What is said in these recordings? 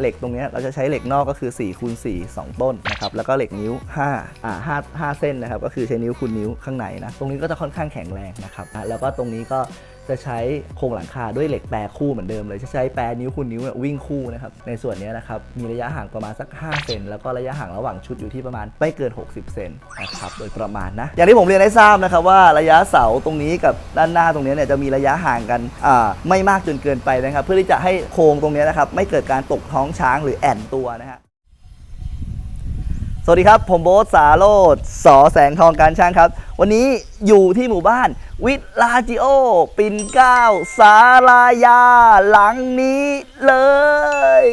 เหล็กตรงนี้เราจะใช้เหล็กนอกก็คือ4คูณ4 2 ต้นนะครับแล้วก็เหล็กนิ้ว5อ่า5 5 เส้นนะครับก็คือใช้นิ้วคูณนิ้วข้างในนะตรงนี้ก็จะค่อนข้างแข็งแรงนะครับแล้วก็ตรงนี้ก็ จะใช้โครงหลังคาด้วยเหล็กแปรคู่เหมือนเดิมเลยจะใช้แปรนิ้วคูณนิ้วเนี่ยวิ่งคู่นะครับในส่วนนี้นะครับมีระยะห่างประมาณสัก 5 เซนแล้วก็ระยะห่างระหว่างชุดอยู่ที่ประมาณไม่เกิน 60 เซนนะครับโดยประมาณนะอย่างที่ผมเรียนให้ทราบนะครับว่าระยะเสาตรงนี้กับด้านหน้าตรงนี้เนี่ยจะมีระยะห่างกันไม่มากจนเกินไปนะครับ เพื่อที่จะให้โครงตรงนี้นะครับไม่เกิดการตกท้องช้างหรือแอ่นตัวนะฮะ สวัสดีครับ ผมโบ๊ทสาโรดสอแสงทองการช่างครับ วันนี้อยู่ที่หมู่บ้าน วิลาจิโอ ปินเก้า สาลายา หลังนี้เลย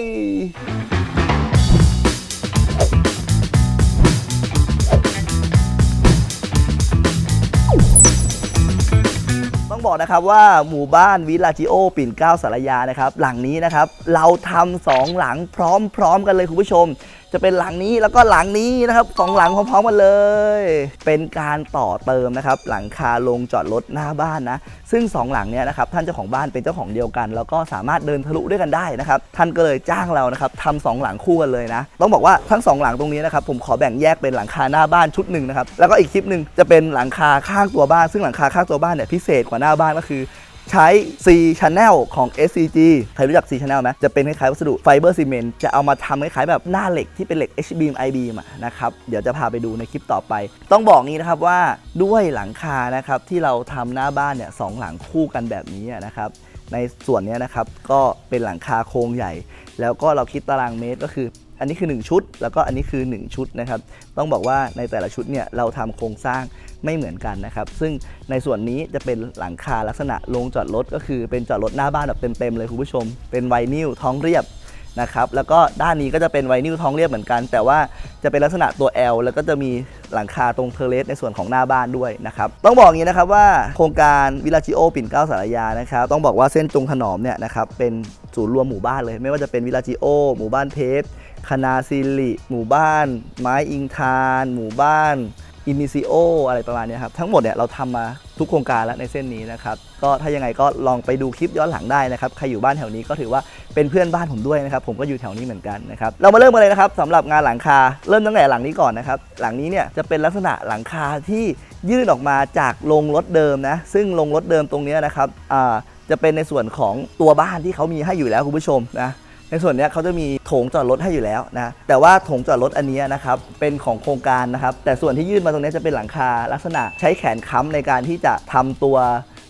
ต้องบอกนะครับว่าหมู่บ้านวิลาจิโอ ปิ่นเกล้าสารยานะครับ หลังนี้นะครับ เราทำสองหลังพร้อมๆกันเลยคุณผู้ชม จะเป็นหลังนี้แล้วก็หลังนี้นะครับสองหลังพร้อมๆกันเลย เป็นการต่อเติมนะครับ หลังคาลงจอดรถหน้าบ้านนะ ซึ่งสองหลังเนี่ยนะครับ ท่านเจ้าของบ้านเป็นเจ้าของเดียวกัน แล้วก็สามารถเดินทะลุด้วยกันได้นะครับ ท่านก็เลยจ้างเรานะครับทำสองหลังคู่กันเลยนะ ต้องบอกว่าทั้งสองหลังตรงนี้นะครับ ผมขอแบ่งแยกเป็นหลังคาหน้าบ้านชุดหนึ่งนะครับ แล้วก็อีกคลิปหนึ่งจะเป็นหลังคาข้างตัวบ้าน ซึ่งหลังคาข้างตัวบ้านเนี่ยพิเศษกว่าหน้าบ้านก็คือ ใช้ C Channel ของ SCG ใครรู้จัก C Channel ไหมจะเป็นคล้ายๆวัสดุไฟเบอร์ซีเมนต์จะเอามาทำคล้ายๆแบบหน้าเหล็กที่เป็นเหล็ก H beam I beam นะครับเดี๋ยวจะพาไปดูในคลิปต่อไป ต้องบอกงี้นะครับว่าด้วยหลังคานะครับที่เราทำหน้าบ้านเนี่ยสองหลังคู่กันแบบนี้นะครับในส่วนนี้นะครับก็เป็นหลังคาโครงใหญ่ แล้วก็เราคิดตารางเมตรก็คือ อันนี้คือ 1 ชุด แล้วก็อันนี้คือ 1 ชุดนะครับต้องบอกว่าในแต่ละชุดเนี่ยเราทำโครงสร้าง ไม่เหมือนกันนะครับ ซึ่งในส่วนนี้จะเป็นหลังคาลักษณะโรงจอดรถก็คือเป็นจอดรถหน้าบ้านแบบเต็มๆเลยคุณผู้ชม เป็นไวนิลท้องเรียบนะครับแล้วก็ด้านนี้ก็จะเป็นไวนิลท้องเรียบเหมือนกัน แต่ว่าจะเป็นลักษณะตัว L แล้วก็จะมีหลังคาตรงเทเลสในส่วนของหน้าบ้านด้วยนะครับต้องบอกอย่างนี้นะครับว่าโครงการวิลาจิโอปิ่นเกล้าสารยานะครับต้องบอกว่าเส้นจงถนอมเนี่ยนะครับเป็นศูนย์รวมหมู่บ้านเลย ไม่ว่าจะเป็นวิลาจิโอหมู่บ้านเทปคณาซิลิหมู่บ้าน ไม้อิงทาน หมู่บ้าน อินิซิโออะไรประมาณนี้ครับ ทั้งหมดเนี่ยเราทำมาทุกโครงการแล้วในเส้นนี้นะครับ ก็ถ้ายังไงก็ลองไปดูคลิปย้อนหลังได้นะครับ ใครอยู่บ้านแถวนี้ก็ถือว่าเป็นเพื่อนบ้านผมด้วยนะครับ ผมก็อยู่แถวนี้เหมือนกันนะครับ เรามาเริ่มกันเลยนะครับสำหรับงานหลังคา เริ่มตั้งแต่หลังนี้ก่อนนะครับ หลังนี้เนี่ยจะเป็นลักษณะหลังคาที่ยื่นออกมาจากโรงรถเดิมนะ ซึ่งโรงรถเดิมตรงเนี้ยนะครับจะเป็นในส่วนของตัวบ้านที่เขามีให้อยู่แล้วคุณผู้ชมนะ ในส่วนนี้เขาจะมีโถงจอดรถให้อยู่แล้วนะแต่ว่าโถงจอดรถอันนี้นะครับเป็นของโครงการนะครับแต่ส่วนที่ยื่นมาตรงนี้จะเป็นหลังคาลักษณะใช้แขนค้ำในการที่จะทำตัว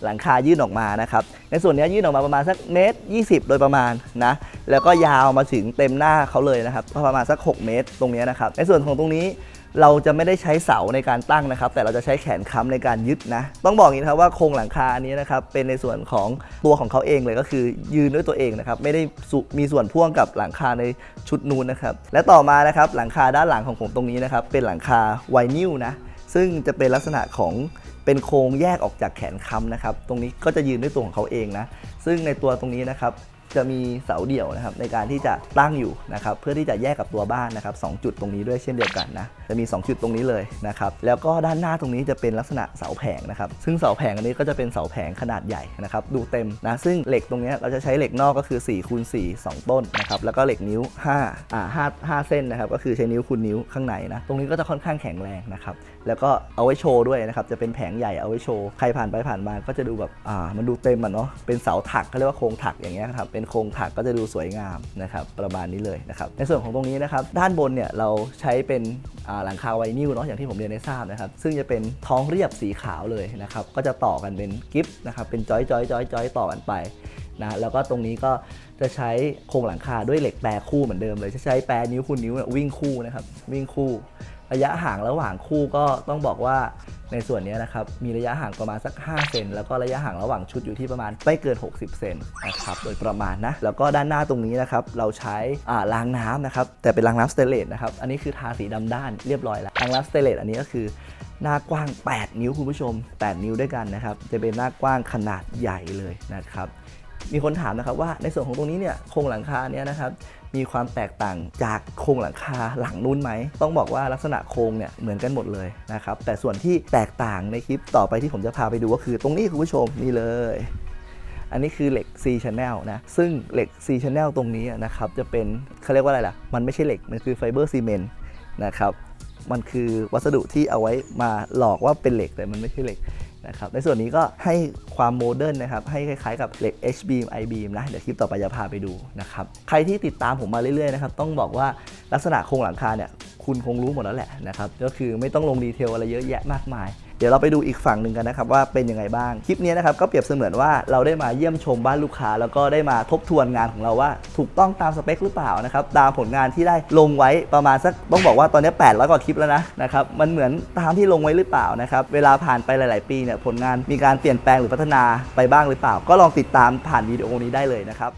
หลังคายื่นออกมานะครับในส่วนนี้ยื่นออกมาประมาณสักเมตร 20 โดยประมาณนะแล้วก็ยาวมาถึงเต็มหน้าเขาเลยนะครับก็ประมาณสัก 6 เมตรตรงนี้นะครับในส่วนของตรงนี้ เราจะไม่ได้ใช้เสาในการตั้งนะครับ แต่เราจะใช้แขนค้ำในการยึดนะ ต้องบอกอย่างนี้นะครับว่าโครงหลังคาอันนี้นะครับเป็นในส่วนของตัวของเขาเองเลยก็คือยืนด้วยตัวเองนะครับไม่ได้มีส่วนพ่วงกับหลังคาในชุดนูนนะครับและต่อมานะครับหลังคาด้านหลังของผมตรงนี้นะครับเป็นหลังคาไวนิลนะซึ่งจะเป็นลักษณะของเป็นโครงแยกออกจากแขนค้ำนะครับ ตรงนี้ก็จะยืนด้วยตัวของเขาเองนะ ซึ่งในตัวตรงนี้นะครับ จะมีเสาเดี่ยวนะครับในการที่จะตั้งอยู่นะครับเพื่อที่จะแยกกับตัวบ้านนะครับสองจุดตรงนี้ด้วยเช่นเดียวกันนะจะมี 2 จุดตรงนี้เลยนะครับแล้วก็ด้านหน้าตรงนี้จะเป็นลักษณะเสาแผงนะครับซึ่งเสาแผงอันนี้ก็จะเป็นเสาแผงขนาดใหญ่นะครับดูเต็มนะซึ่งเหล็กตรงนี้เราจะใช้เหล็กนอกก็คือ4คูณ4 2 ต้นนะครับแล้วก็เหล็กนิ้ว5อ่า5 5 เส้นนะครับก็คือใช้นิ้วคูณนิ้วข้างในนะตรงนี้ก็จะค่อนข้างแข็งแรงนะครับแล้วก็เอาไว้โชว์ด้วยนะครับจะเป็นแผงใหญ่เอาไว้โชว์ใครผ่านไปผ่านมาก็จะดูแบบอ่ามันดูเต็มอะเนาะเป็นเสาถักเขาเรียกว่าโครงถักอย่างเงี้ยครับเป็นโครงถักก็จะดูสวยงามนะครับประมาณนี้เลยนะครับในส่วนของตรงนี้นะครับด้านบนเนี่ยเราใช้เป็นหลังคาไวนิลเนาะอย่างที่ผมเรียนให้ทราบนะครับซึ่งจะเป็นท้องเรียบสีขาวเลยนะครับก็จะต่อกันเป็นกิฟต์นะครับเป็นจอยจอยจอยจอยต่อกันไปนะแล้วก็ตรงนี้ก็จะใช้โครงหลังคาด้วยเหล็กแปรคู่เหมือนเดิมเลยจะใช้แปรนิ้วคูณนิ้วเนี่ยวิ่งคู่นะครับวิ่งคู่ ระยะห่างระหว่างคู่ก็ต้องบอกว่า ในส่วนนี้นะครับ มีระยะห่างประมาณสัก 5 เซน แล้วก็ระยะห่างระหว่างชุดอยู่ที่ประมาณไม่เกิน 60 เซนนะครับ โดยประมาณนะ แล้วก็ด้านหน้าตรงนี้นะครับ เราใช้อ่ารางน้ำนะครับ แต่เป็นรางน้ำสเตเลสนะครับ อันนี้คือทาสีดำด้านเรียบร้อยแล้วรางน้ำสเตเลสอันนี้ก็คือหน้ากว้าง 8 นิ้วคุณผู้ชม 8 นิ้วด้วยกันนะครับ จะเป็นหน้ากว้างขนาดใหญ่เลยนะครับ มีคนถามนะครับว่าในส่วนของตรงนี้เนี่ยโครงหลังคาเนี้ยนะครับ มีความแตกต่างจากโครงหลังคาหลังนู้นไหม ต้องบอกว่าลักษณะโครงเนี่ยเหมือนกันหมดเลยนะครับ แต่ส่วนที่แตกต่างในคลิปต่อไปที่ผมจะพาไปดูก็คือตรงนี้คุณผู้ชมนี่เลยอันนี้คือเหล็ก C channel นะ ซึ่งเหล็ก C channel ตรงนี้นะครับ จะเป็นเขาเรียกว่าอะไรล่ะ มันไม่ใช่เหล็ก มันคือไฟเบอร์ซีเมนต์นะครับ มันคือวัสดุที่เอาไว้มาหลอกว่าเป็นเหล็กแต่มันไม่ใช่เหล็ก นะครับ ในส่วนนี้ก็ให้ความโมเดิร์นนะครับ ให้คล้ายๆกับเหล็ก H beam I beam นะ เดี๋ยวคลิปต่อไปจะพาไปดูนะครับ ใครที่ติดตามผมมาเรื่อยๆนะครับ ต้องบอกว่าลักษณะโครงหลังคาเนี่ย คุณคงรู้หมดแล้วแหละนะครับ ก็คือไม่ต้องลงดีเทลอะไรเยอะแยะมากมาย เดี๋ยวเราไปดูอีกฝั่งหนึ่งกันนะครับว่าเป็นยังไงบ้าง คลิปนี้นะครับก็เปรียบเสมือนว่าเราได้มาเยี่ยมชมบ้านลูกค้า แล้วก็ได้มาทบทวนงานของเราว่า ถูกต้องตามสเปคหรือเปล่านะครับตามผลงานที่ได้ลงไว้ประมาณสักต้องบอกว่าตอนนี้800กว่าคลิปแล้วนะนะครับมันเหมือนตามที่ลงไว้หรือเปล่านะครับเวลาผ่านไปหลาย ๆ ปีเนี่ยผลงานมีการเปลี่ยนแปลงหรือพัฒนาไปบ้างหรือเปล่า ก็ลองติดตามผ่านวิดีโอนี้ได้เลยนะครับ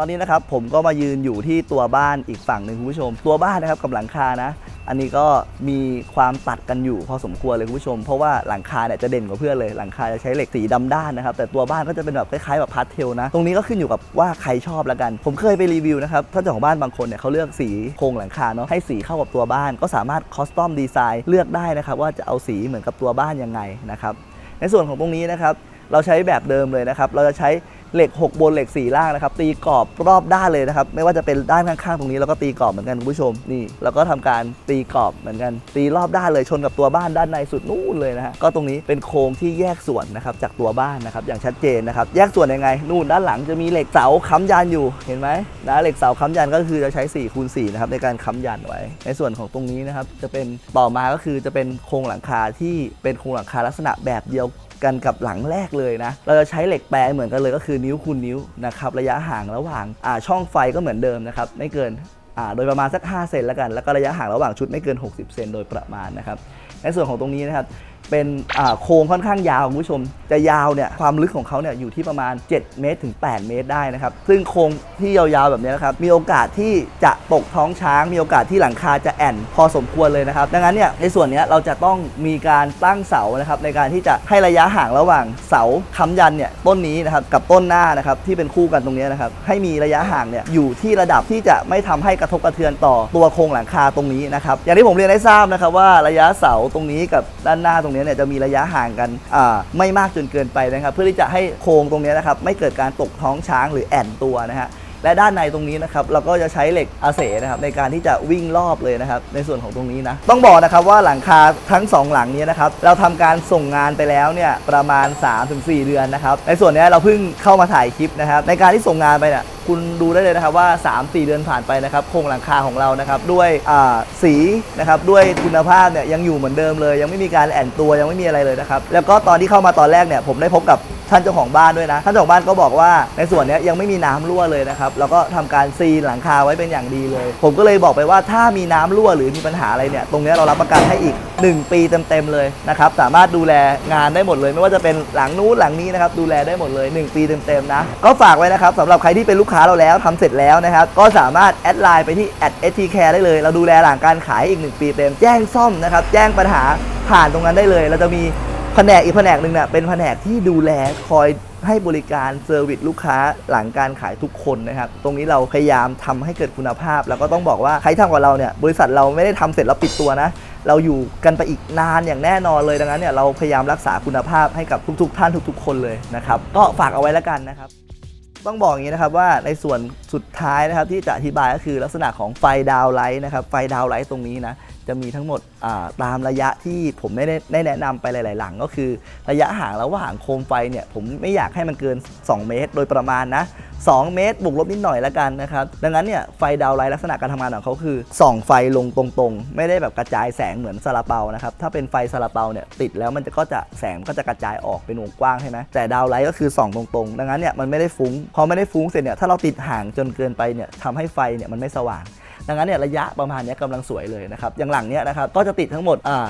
ตอนนี้นะครับผมก็มายืนอยู่ที่ตัวบ้านอีกฝั่งหนึ่งคุณผู้ชม ตัวบ้านนะครับกับหลังคานะ อันนี้ก็มีความตัดกันอยู่พอสมควรเลยคุณผู้ชม เพราะว่าหลังคาเนี่ยจะเด่นกว่าเพื่อนเลยหลังคาจะใช้เหล็กสีดำด้านนะครับแต่ตัวบ้านก็จะเป็นแบบคล้ายๆแบบพาสเทลนะ ตรงนี้ก็ขึ้นอยู่กับว่าใครชอบละกัน ผมเคยไปรีวิวนะครับถ้าเจ้าของบ้านบางคนเนี่ยเขาเลือกสีโครงหลังคาเนาะให้สีเข้ากับตัวบ้าน ก็สามารถคอสตอมดีไซน์เลือกได้นะครับว่าจะเอาสีเหมือนกับตัวบ้านยังไงนะครับในส่วนของตรงนี้นะครับเราใช้แบบเดิมเลยนะครับเราจะใช้ เหล็ก 6 บนเหล็ก 4 ล่างนะครับ ตีกรอบรอบด้านเลยนะครับ ไม่ว่าจะเป็นด้านข้างๆตรงนี้เราก็ตีกรอบเหมือนกันคุณผู้ชมนี่เราก็ทำการตีกรอบเหมือนกัน ตีรอบด้านเลยชนกับตัวบ้านด้านในสุดนู่นเลยนะฮะก็ตรงนี้เป็นโครงที่แยกส่วนนะครับจากตัวบ้านนะครับอย่างชัดเจนนะครับแยกส่วนยังไงนู่นด้านหลังจะมีเหล็กเสาค้ำยันอยู่เห็นไหมนะเหล็กเสาค้ำยันก็คือจะใช้4คูณ4นะครับในการค้ำยันไว้ ในส่วนของตรงนี้นะครับจะเป็นต่อมาก็คือจะเป็นโครงหลังคาที่เป็นโครงหลังคาลักษณะแบบเดียวกันกับหลังแรกเลยนะเราจะใช้เหล็กแปรเหมือนกันเลยก็คือนิ้วคูณนิ้วนะครับระยะห่างระหว่างช่องไฟก็เหมือนเดิมนะครับไม่เกินโดยประมาณสัก 5 เซนแล้วกัน แล้วก็ระยะห่างระหว่างชุดไม่เกิน 60 เซนโดยประมาณนะครับ ในส่วนของตรงนี้นะครับ เป็นโครงค่อนข้างยาวคุณผู้ชม จะยาวเนี่ยความลึกของเขาเนี่ยอยู่ที่ประมาณ 7 เมตรถึง 8 เมตรได้นะครับ ซึ่งโครงที่ยาวๆแบบนี้นะครับ มีโอกาสที่จะตกท้องช้าง มีโอกาสที่หลังคาจะแอนพอสมควรเลยนะครับ ดังนั้นเนี่ยในส่วนนี้เราจะต้องมีการตั้งเสานะครับในการที่จะให้ระยะห่างระหว่างเสาค้ำยันเนี่ยต้นนี้นะครับกับต้นหน้านะครับที่เป็นคู่กันตรงนี้นะครับให้มีระยะห่างเนี่ยอยู่ที่ระดับที่จะไม่ทำให้กระทบกระเทือนต่อตัวโครงหลังคาตรงนี้นะครับอย่างที่ผมเรียนให้ทราบนะครับว่าระยะเสาตรงนี้กับด้านหน้าตรงนี้เนี่ยจะมีระยะห่างกันไม่มากจนเกินไปนะครับ เพื่อที่จะให้โครงตรงนี้นะครับไม่เกิดการตกท้องช้างหรือแอนตัวนะฮะและด้านในตรงนี้นะครับเราก็จะใช้เหล็กอาเสนะครับในการที่จะวิ่งรอบเลยนะครับในส่วนของตรงนี้นะต้องบอกนะครับว่าหลังคาทั้งสองหลังนี้นะครับเราทำการส่งงานไปแล้วเนี่ยประมาณ 3-4 เดือนนะครับในส่วนนี้เราเพิ่งเข้ามาถ่ายคลิปนะครับในการที่ส่งงานไปเนี่ย คุณดูได้เลยนะครับว่า 3-4 เดือนผ่านไปนะครับโครงหลังคาของเรานะครับด้วยสีนะครับด้วยคุณภาพเนี่ยยังอยู่เหมือนเดิมเลย ยังไม่มีการแอนตัวยังไม่มีอะไรเลยนะครับแล้วก็ตอนที่เข้ามาตอนแรกเนี่ยผมได้พบกับท่านเจ้าของบ้านด้วยนะท่านเจ้าของบ้านก็บอกว่าในส่วนนี้ยังไม่มีน้ำรั่วเลยนะครับแล้วก็ทำการซีนหลังคาไว้เป็นอย่างดีเลย ผมก็เลยบอกไปว่าถ้ามีน้ำรั่วหรือมีปัญหาอะไรเนี่ยตรงนี้เรารับประกันให้อีก 1 ปีเต็มๆเลยนะครับสามารถดูแลงานได้หมดเลย ไม่ว่าจะเป็นหลังนู้นหลังนี้นะครับดูแลได้หมดเลย 1 ปีเต็มๆนะก็ฝากไว้นะครับสำหรับใครที่เป็นลูกค้าเราแล้วทำเสร็จแล้วนะครับก็สามารถแอดไลน์ไปที่ @stcare ได้เลย เราดูแลหลังการขายอีก 1 ปีเต็ม แจ้งซ่อมนะครับแจ้งปัญหาผ่านตรงนั้นได้เลย เราจะมีแผนกอีกแผนกหนึ่งเนี่ยเป็นแผนกที่ดูแลคอยให้บริการเซอร์วิสลูกค้าหลังการขายทุกคนนะครับ ตรงนี้เราพยายามทำให้เกิดคุณภาพ แล้วก็ต้องบอกว่าใครทำกับเราเนี่ย บริษัทเราไม่ได้ทำเสร็จแล้วปิดตัวนะ เราอยู่กันไปอีกนานอย่างแน่นอนเลยดังนั้นเนี่ยเราพยายามรักษาคุณภาพให้กับทุก ๆ ท่านทุก ๆ คนเลยนะครับก็ฝากเอาไว้แล้วกันนะครับต้องบอกอย่างนี้นะครับว่าในส่วนสุดท้ายนะครับที่จะอธิบายก็คือลักษณะของไฟดาวไลท์นะครับไฟดาวไลท์ตรงนี้นะจะมีทั้งหมดตามระยะที่ผมได้ได้แนะนำไปหลาย ๆ หลัง ก็คือระยะห่างระหว่างโคมไฟเนี่ยผมไม่อยากให้มันเกิน 2 เมตร โดยประมาณนะ2 เมตรบวกลบนิดหน่อยละกันนะครับ ดังนั้นเนี่ยไฟดาวไลท์ลักษณะการทำงานของเขาคือส่องไฟลงตรงๆ ไม่ได้แบบกระจายแสงเหมือนซาลาเปานะครับ ถ้าเป็นไฟซาลาเปาเนี่ยติดแล้วมันจะก็จะแสงก็จะกระจายออกเป็นวงกว้างใช่ไหมแต่ดาวไลท์ก็คือส่องตรงๆ ดังนั้นเนี่ยมันไม่ได้ฟุ้ง พอไม่ได้ฟุ้งเสร็จเนี่ยถ้าเราติดห่างจนเกินไปเนี่ยทำให้ไฟเนี่ยมันไม่สว่าง ดังนั้นเนี่ยระยะประมาณนี้กำลังสวยเลยนะครับอย่างหลังเนี้ยนะครับก็จะติดทั้งหมดอ่า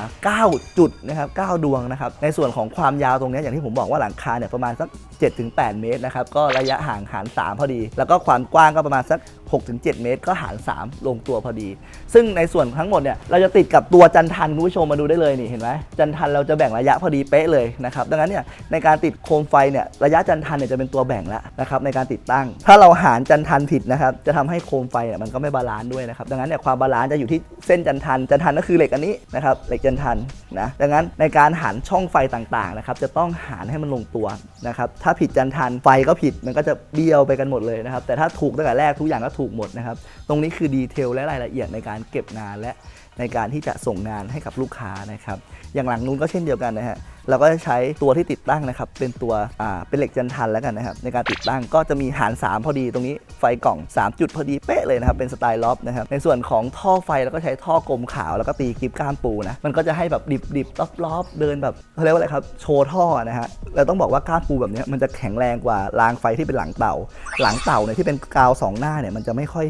9จุดนะครับ9ดวงนะครับในส่วนของความยาวตรงนี้อย่างที่ผมบอกว่าหลังคาเนี่ยประมาณสัก 7-8 เมตรนะครับก็ระยะห่างหาร 3 พอดี แล้วก็ความกว้างก็ประมาณสัก 6-7 เมตร ก็หาร 3 ลงตัวพอดี ซึ่งในส่วนทั้งหมดเนี่ยเราจะติดกับตัวจันทันคุณผู้ชมมาดูได้เลยนี่เห็นไหมจันทันเราจะแบ่งระยะพอดีเป๊ะเลยนะครับดังนั้นเนี่ยในการติดโคมไฟเนี่ยระยะจันทันเนี่ยจะเป็นตัวแบ่งแล้วนะครับในการติดตั้ง ถ้าเราหารจันทันผิดนะครับจะทำให้โคมไฟเนี่ยมันก็ไม่บาลานซ์ด้วยนะครับดังนั้นเนี่ยความบาลานซ์จะอยู่ที่เส้นจันทันจันทันก็คือเหล็กอันนี้นะครับเหล็กจันทันนะดังนั้นในการหันช่องไฟต่างๆนะครับจะต้องหันให้มันลงตัวนะครับถ้าผิดจันทันไฟก็ผิดมันก็จะเบี้ยวไปกันหมดเลยนะครับแต่ถ้าถูกตั้งแต่แรกทุกอย่างก็ถูกหมดนะครับตรงนี้คือดีเทลและรายละเอียดในการเก็บงานและในการที่จะส่งงานให้กับลูกค้านะครับ อย่างหลังนู้นก็เช่นเดียวกันนะฮะ เราก็จะใช้ตัวที่ติดตั้งนะครับ เป็นตัวอ่าเป็นเหล็กจันทันแล้วกันนะครับ ในการติดตั้งก็จะมีหาร 3 พอดีตรงนี้ไฟกล่อง 3 จุดพอดีเป๊ะเลยนะครับ เป็นสไตล์ล็อบนะครับ ในส่วนของท่อไฟเราก็ใช้ท่อกลมขาวแล้วก็ตีกริบก้านปูนะ มันก็จะให้แบบดิบดิบล็อบล็อบเดินแบบเขาเรียกว่าอะไรครับ โชว์ท่อนะฮะเราต้องบอกว่าก้านปูแบบนี้มันจะแข็งแรงกว่ารางไฟที่เป็นหลังเต่า หลังเต่าเนี่ยที่เป็นกาวสองหน้าเนี่ยมันจะไม่ค่อย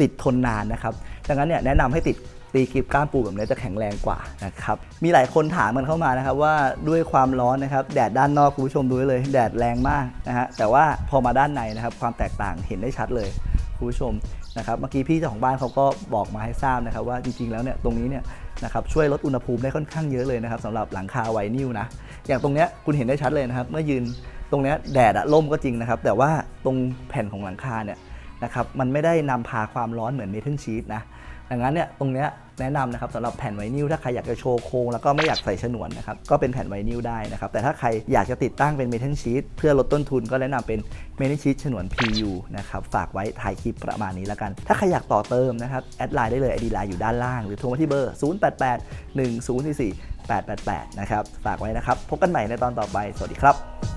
ติดทนนานนะครับดังนั้นเนี่ยแนะนำให้ติด ตีกริบก้านปูแบบนี้จะแข็งแรงกว่านะครับมีหลายคนถามมันเข้ามานะครับว่าด้วยความร้อนนะครับแดดด้านนอกคุณผู้ชมดูไว้เลย แดดแรงมากนะฮะแต่ว่าพอมาด้านในนะครับความแตกต่างเห็นได้ชัดเลยคุณผู้ชมนะครับเมื่อกี้พี่เจ้าของบ้านเขาก็บอกมาให้ทราบนะครับว่าจริงๆแล้วเนี่ยตรงนี้เนี่ยนะครับช่วยลดอุณหภูมิได้ค่อนข้างเยอะเลยนะครับสำหรับหลังคาไวนิลนะอย่างตรงเนี้ยคุณเห็นได้ชัดเลยนะครับ เมื่อยืนตรงเนี้ยแดดอะล่มก็จริงนะครับ แต่ว่าตรงแผ่นของหลังคาเนี่ยนะครับมันไม่ได้นำพาความร้อนเหมือนเมทัลชีตนะ ดังนั้นเนี่ยตรงเนี้ยแนะนำนะครับสำหรับแผ่นไวนิลถ้าใครอยากจะโชว์โครงแล้วก็ไม่อยากใส่ฉนวนนะครับก็เป็นแผ่นไวนิลได้นะครับแต่ถ้าใครอยากจะติดตั้งเป็นเมทัลชีตเพื่อลดต้นทุนก็แนะนำเป็นเมทัลชีตฉนวน PU นะครับฝากไว้ถ่ายคลิปประมาณนี้แล้วกัน ถ้าใครอยากต่อเติมนะครับแอดไลน์ได้เลยไอดีไลน์อยู่ด้านล่าง หรือโทรมาที่เบอร์ 088 1044 888 นะครับฝากไว้นะครับพบกันใหม่ในตอนต่อไปสวัสดีครับ